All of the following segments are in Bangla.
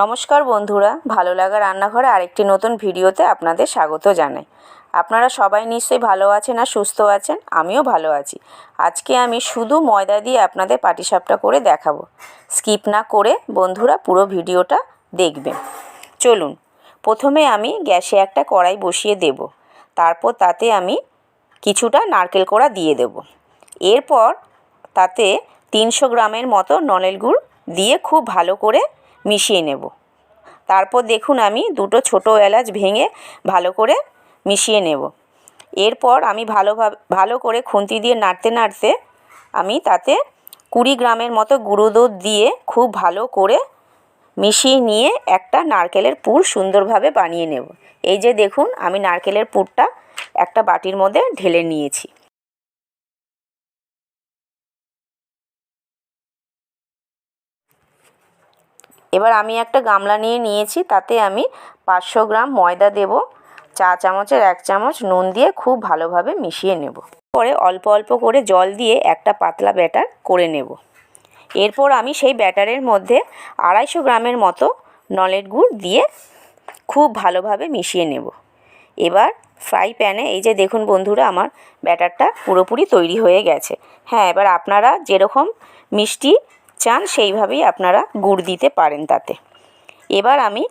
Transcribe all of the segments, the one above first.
নমস্কার বন্ধুরা, ভালো লাগা রান্নাঘরে আরেকটি নতুন ভিডিওতে আপনাদের স্বাগত জানাই। আপনারা সবাই নিশ্চয়ই ভালো আছেন আর সুস্থ আছেন, আমিও ভালো আছি। আজকে আমি শুধু ময়দা দিয়ে আপনাদের পাটিসাপটা করে দেখাবো। স্কিপ না করে বন্ধুরা পুরো ভিডিওটা দেখবেন। চলুন, প্রথমে আমি গ্যাসে একটা কড়াই বসিয়ে দেব। তারপর তাতে আমি কিছুটা নারকেল কোড়া দিয়ে দেব। এরপর তাতে তিনশো গ্রামের মতো নলের গুড় দিয়ে খুব ভালো করে মিশিয়ে নেব। তারপর দেখুন আমি দুটো ছোটো এলাচ ভেঙে ভালো করে মিশিয়ে নেব। এরপর আমি ভালোভাবে ভালো করে খুন্তি দিয়ে নাড়তে নাড়তে আমি তাতে কুড়ি গ্রামের মতো গুঁড়ো দুধ দিয়ে খুব ভালো করে মিশিয়ে নিয়ে একটা নারকেলের পুর সুন্দরভাবে বানিয়ে নেব। এই যে দেখুন আমি নারকেলের পুরটা একটা বাটির মধ্যে ঢেলে নিয়েছি। এবার আমি একটা গামলা নিয়ে নিয়েছি, তাতে আমি পাঁচশো গ্রাম ময়দা দেব, চা চামচের এক চামচ নুন দিয়ে খুব ভালোভাবে মিশিয়ে নেব। পরে অল্প অল্প করে জল দিয়ে একটা পাতলা ব্যাটার করে নেব। এরপর আমি সেই ব্যাটারের মধ্যে আড়াইশো গ্রামের মতো নলের গুড় দিয়ে খুব ভালোভাবে মিশিয়ে নেব। এবার ফ্রাই প্যানে, এই যে দেখুন বন্ধুরা, আমার ব্যাটারটা পুরোপুরি তৈরি হয়ে গেছে। হ্যাঁ এবার আপনারা যেরকম মিষ্টি চান, সেইভাবেই আপনারা গুড় দিতে পারেন তাতে। এবার আমি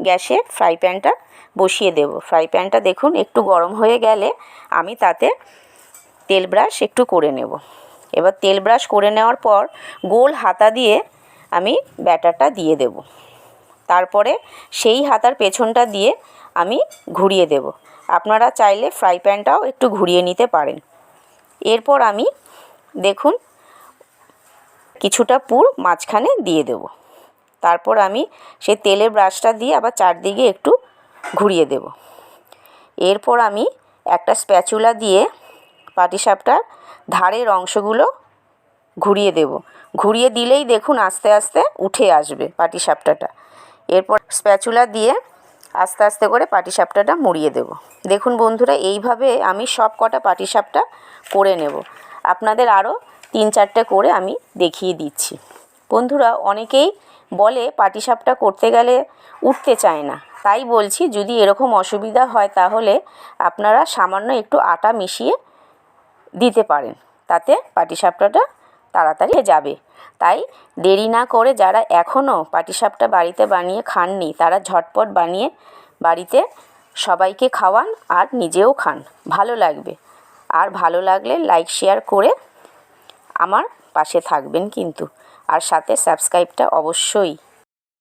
গ্যাসে ফ্রাই প্যানটা বসিয়ে দেব। ফ্রাই প্যানটা দেখুন, একটু গরম হয়ে গেলে আমি তাতে তেল ব্রাশ একটু করে নেব। এবার তেল ব্রাশ করে নেওয়ার পর গোল হাতা দিয়ে আমি ব্যাটারটা দিয়ে দেব। তারপরে সেই হাতার পেছনটা দিয়ে আমি ঘুরিয়ে দেব। আপনারা চাইলে ফ্রাই প্যানটাও একটু ঘুরিয়ে নিতে পারেন। এরপর আমি দেখুন কিছুটা পুর মাঝখানে দিয়ে দেব। তারপর আমি সেই তেলের ব্রাশটা দিয়ে আবার চারদিকে একটু ঘুরিয়ে দেব। এরপর আমি একটা স্প্যাচুলা দিয়ে পাটিসাপটার ধারের অংশগুলো ঘুরিয়ে দেব। ঘুরিয়ে দিলেই দেখুন আস্তে আস্তে উঠে আসবে পাটিসাপটাটা। এরপর স্প্যাচুলা দিয়ে আস্তে আস্তে করে পাটিসাপটাটা মুড়িয়ে দেব। দেখুন বন্ধুরা, এইভাবে আমি সব কটা পাটিসাপটা করে নেব। আপনাদের আরও তিন চারটে করে আমি দেখিয়ে দিচ্ছি। বন্ধুরা, অনেকেই বলে পাটিসাপটা করতে গেলে উঠতে চায় না। তাই বলছি, যদি এরকম অসুবিধা হয় তাহলে আপনারা সামান্য একটু আটা মিশিয়ে দিতে পারেন। তাতে পাটিসাপটাটা তাড়াতাড়ি যাবে। তাই দেরি না করে যারা এখনও পাটিসাপটা বাড়িতে বানিয়ে খাননি, তারা ঝটপট বানিয়ে বাড়িতে সবাইকে খাওয়ান আর নিজেও খান। ভালো লাগবে। আর ভালো লাগলে লাইক, শেয়ার করে আমার পাশে থাকবেন কিন্তু। আর সাথে সাবস্ক্রাইবটা অবশ্যই।